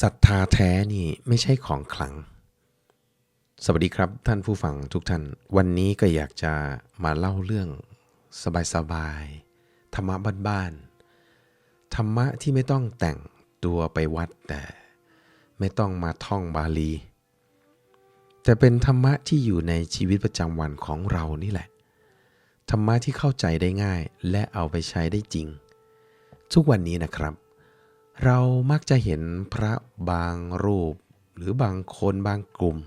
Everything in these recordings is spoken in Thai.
ศรัทธาแท้นี่ไม่ใช่ของขลัง สวัสดีครับท่านผู้ฟังทุกท่าน วันนี้ก็อยากจะมาเล่าเรื่องสบายๆธรรมะบ้านๆธรรมะที่ไม่ต้องแต่งตัวไปวัดแต่ ไม่ต้องมาท่องบาลี แต่เป็นธรรมะที่อยู่ในชีวิตประจำวันของเรานี่แหละ ธรรมะที่เข้าใจได้ง่ายและเอาไปใช้ได้จริง ทุกวันนี้นะครับ เรามักจะเห็นพระบางรูป หรือบางคนบางกลุ่ม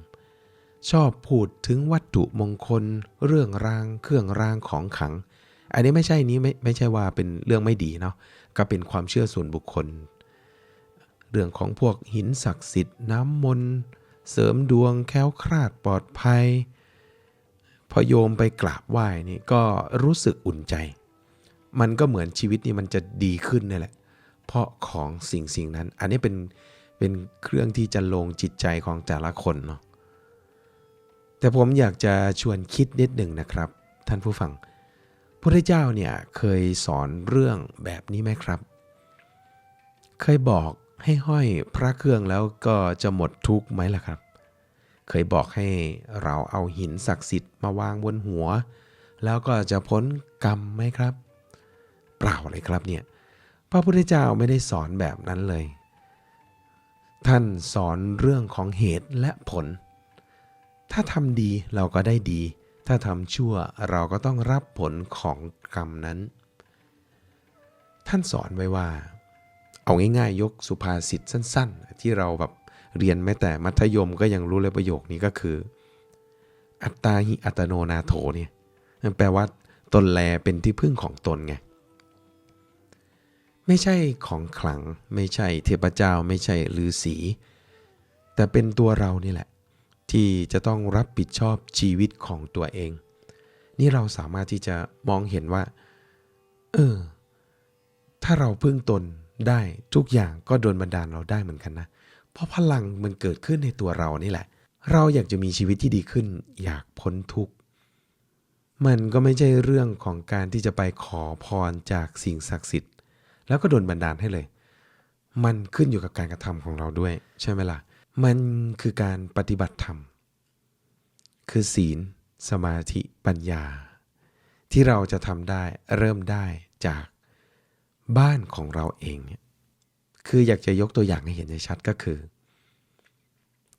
ชอบพูดถึงวัตถุมงคล เรื่องรางเครื่องรางของขัง อันนี้ไม่ใช่นี้ไม่ไม่ใช่ว่าเป็นเรื่องไม่ดีเนาะก็เป็นความเชื่อส่วนบุคคล เรื่องของพวกหินศักดิ์สิทธิ์น้ำมนต์เสริมดวงแค้วคลาดปลอดภัย พอโยมไปกราบไหว้นี่ก็รู้สึกอุ่นใจ มันก็เหมือนชีวิตนี่มันจะดีขึ้นนี่แหละ เพราะของสิ่งสิ่งนั้น อันนี้เป็นเป็นเครื่องที่จะลงจิตใจของแต่ละคนเนาะแต่ผมอยากจะชวนคิดนิดหนึ่งนะครับ ท่านผู้ฟังพระเจ้าเนี่ยเคยสอนเรื่องแบบนี้ไหมครับ เคยบอกให้ห้อยพระเครื่องแล้วก็จะหมดทุกข์ไหมล่ะครับ เคยบอกให้เราเอาหินศักดิ์สิทธิ์มาวางบนหัว แล้วก็จะพ้นกรรมไหมครับ เปล่าเลยครับเนี่ย พระพุทธเจ้าไม่ได้สอนแบบนั้นเลย ท่านสอนเรื่องของเหตุและผล ถ้าทำดีเราก็ได้ดี ถ้าทำชั่วเราก็ต้องรับผลของกรรมนั้น ท่านสอนไว้ว่า เอาง่ายๆ ยกสุภาษิตสั้น ๆ ที่เราแบบเรียนแม้แต่มัธยมก็ยังรู้เลยประโยคนี้ก็คือ อัตตาหิอัตโนนาโถเนี่ยแปลว่าตนแลเป็นที่พึ่งของตนไง ไม่ใช่ของขลัง ไม่ใช่เทพเจ้า ไม่ใช่ฤาษีแต่เป็นตัวเรานี่แหละ ที่จะต้องรับผิดชอบชีวิตของตัวเอง นี่เราสามารถที่จะมองเห็นว่า เออ ถ้าเราพึ่งตนได้ทุกอย่างก็โดนบันดาลเราได้เหมือนกันนะ เพราะพลังมันเกิดขึ้นในตัวเรานี่แหละ เราอยากจะมีชีวิตที่ดีขึ้น อยากพ้นทุกข์มันก็ไม่ใช่เรื่องของการที่จะไปขอพรจากสิ่งศักดิ์สิทธิ์ แล้วก็โดนบันดาลให้เลย มันขึ้นอยู่กับการกระทำของเราด้วย ใช่ไหมล่ะ มันคือการปฏิบัติธรรม คือศีล สมาธิปัญญา ที่เราจะทำได้เริ่มได้จากบ้านของเราเองเนี่ยคืออยากจะยกตัวอย่างให้เห็นชัดก็คือ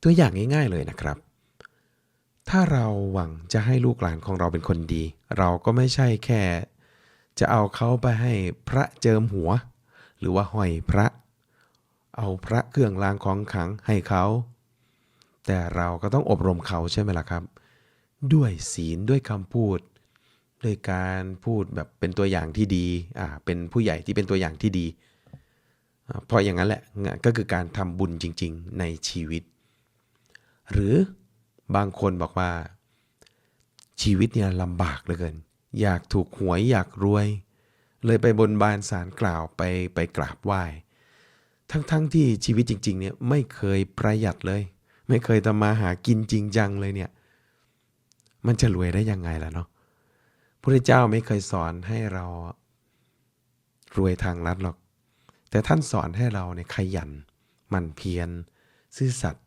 ตัวอย่างง่าย ๆเลยนะครับ ถ้าเราหวังจะให้ลูกหลานของเราเป็นคนดี เราก็ไม่ใช่แค่ จะเอาเขาไปให้พระเจิมหัว หรือว่าห้อยพระ เอาพระเครื่องรางของขลังให้เขา แต่เราก็ต้องอบรมเขาใช่ไหมล่ะครับ ด้วยศีลด้วยคำพูด ด้วยการพูดแบบเป็นตัวอย่างที่ดีอ่าเป็นผู้ใหญ่ที่เป็นตัวอย่างที่ดีเพราะอย่างนั้นแหละก็คือการทำบุญจริง ๆ ในชีวิต หรือบางคนบอกว่าชีวิตเนี่ยลำบากเหลือเกิน อยากถูกหวยอยากรวย เลยไปบนบานสารกล่าวไปไปกราบไหว้ ทั้งๆทที่ชีวิตจริง ๆ เนี่ยไม่เคยประหยัดเลย ไม่เคยทำมาหากินจริงจังเลยเนี่ย มันจะรวยได้ยังไงล่ะเนาะพระเจ้าไม่เคยสอนให้เรารวยทางลัดหรอก แต่ท่านสอนให้เราเนี่ยขยันหมั่นเพียรซื่อสัตย์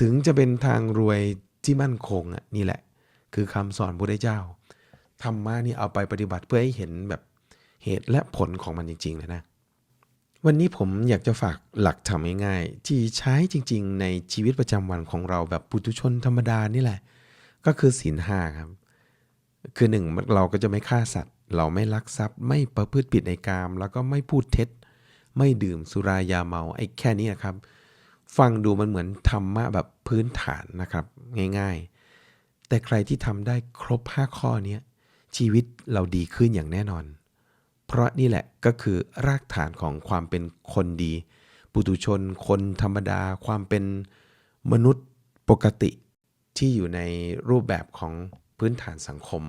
ถึงจะเป็นทางรวยที่มั่นคงอะนี่แหละ คือคำสอนพระเจ้า ธรรมะนี่เอาไปปฏิบัติเพื่อให้เห็นแบบเหตุและผลของมันจริงๆเลยนะ วันนี้ผมอยากจะฝากหลักธรรมง่ายๆที่ใช้จริง ๆ ในชีวิตประจำวันของเราแบบปุถุชนธรรมดานี่แหละ ก็คือศีลห้าครับ คือหนึ่งเราก็จะไม่ฆ่าสัตว์ เราไม่ลักทรัพย์ ไม่ประพฤติผิดในกาม แล้วก็ไม่พูดเท็จ ไม่ดื่มสุรายาเมาไอ้แค่นี้นะครับ ฟังดูมันเหมือนธรรมะแบบพื้นฐานนะครับ ง่าย ๆ แต่ใครที่ทำได้ครบ 5 ข้อเนี้ ชีวิตเราดีขึ้นอย่างแน่นอน เพราะนี่แหละก็คือรากฐานของความเป็นคนดี ปุถุชน คนธรรมดา ความเป็นมนุษย์ปกติที่อยู่ในรูปแบบของพื้นฐานสังคม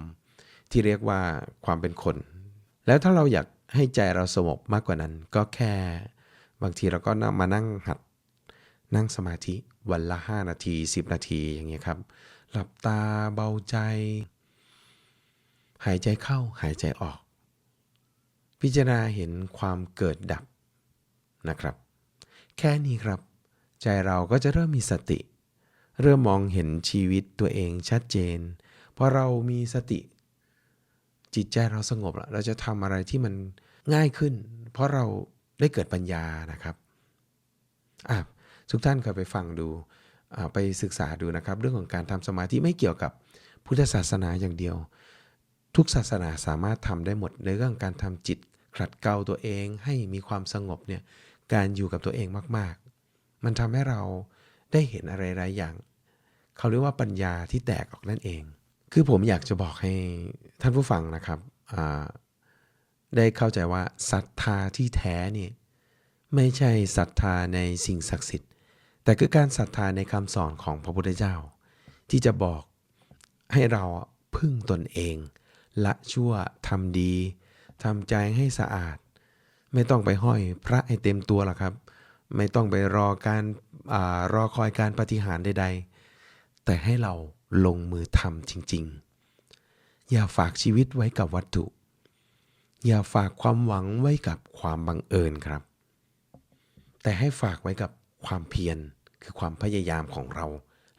ที่เรียกว่าความเป็นคน แล้วถ้าเราอยากให้ใจเราสงบมากกว่านั้น ก็แค่ บางทีเราก็นั่งมานั่งหัด นั่งสมาธิวันละ 5 นาที 10 นาทีอย่างเงี้ยครับ หลับตาเบาใจ หายใจเข้าหายใจออก พิจารณาเห็นความเกิดดับนะครับ แค่นี้ครับ ใจเราก็จะเริ่มมีสติ เริ่มมองเห็นชีวิตตัวเองชัดเจนพอเรามีสติ จิตใจเราสงบแล้วเราจะทำอะไรที่มันง่ายขึ้น เพราะเราได้เกิดปัญญานะครับอะทุกท่านเคยไปฟังดูไปศึกษาดูนะครับ เรื่องของการทำสมาธิไม่เกี่ยวกับพุทธศาสนาอย่างเดียว ทุกศาสนาสามารถทำได้หมดในเรื่องการทำจิตขัดเกลาตัวเองให้มีความสงบเนี่ยการอยู่กับตัวเองมาก ๆ มันทำให้เราได้เห็นอะไรหลายอย่าง เขาเรียกว่าปัญญาที่แตกออกนั่นเอง คือผมอยากจะบอกให้ท่านผู้ฟังนะครับได้เข้าใจว่าศรัทธาที่แท้เนี่ยไม่ใช่ศรัทธาในสิ่งศักดิ์สิทธิ์ แต่คือการศรัทธาในคำสอนของพระพุทธเจ้า ที่จะบอกให้เราพึ่งตนเอง ละชั่วทำดีทำใจให้สะอาด ไม่ต้องไปห้อยพระให้เต็มตัวหรอกครับ ไม่ต้องไปรอการอารอคอยการปฏิหารใด ๆ แต่ให้เราลงมือทำจริง ๆ อย่าฝากชีวิตไว้กับวัตถุ อย่าฝากความหวังไว้กับความบังเอิญครับ แต่ให้ฝากไว้กับความเพียรคือความพยายามของเรา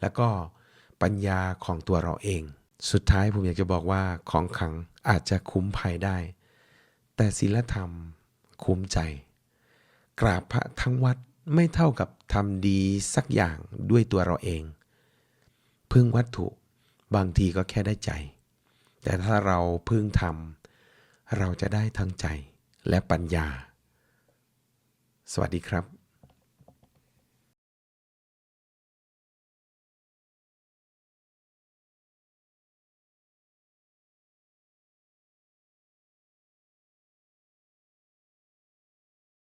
แล้วก็ปัญญาของตัวเราเอง สุดท้ายผมอยากจะบอกว่าของขังอาจจะคุ้มภัยได้ แต่ศีลธรรมคุ้มใจ กราบพระทั้งวัดไม่เท่ากับทำดีสักอย่างด้วยตัวเราเอง พึ่งวัตถุบางทีก็แค่ได้ใจ แต่ถ้าเราพึ่งธรรมเราจะได้ทั้งใจและปัญญา สวัสดีครับ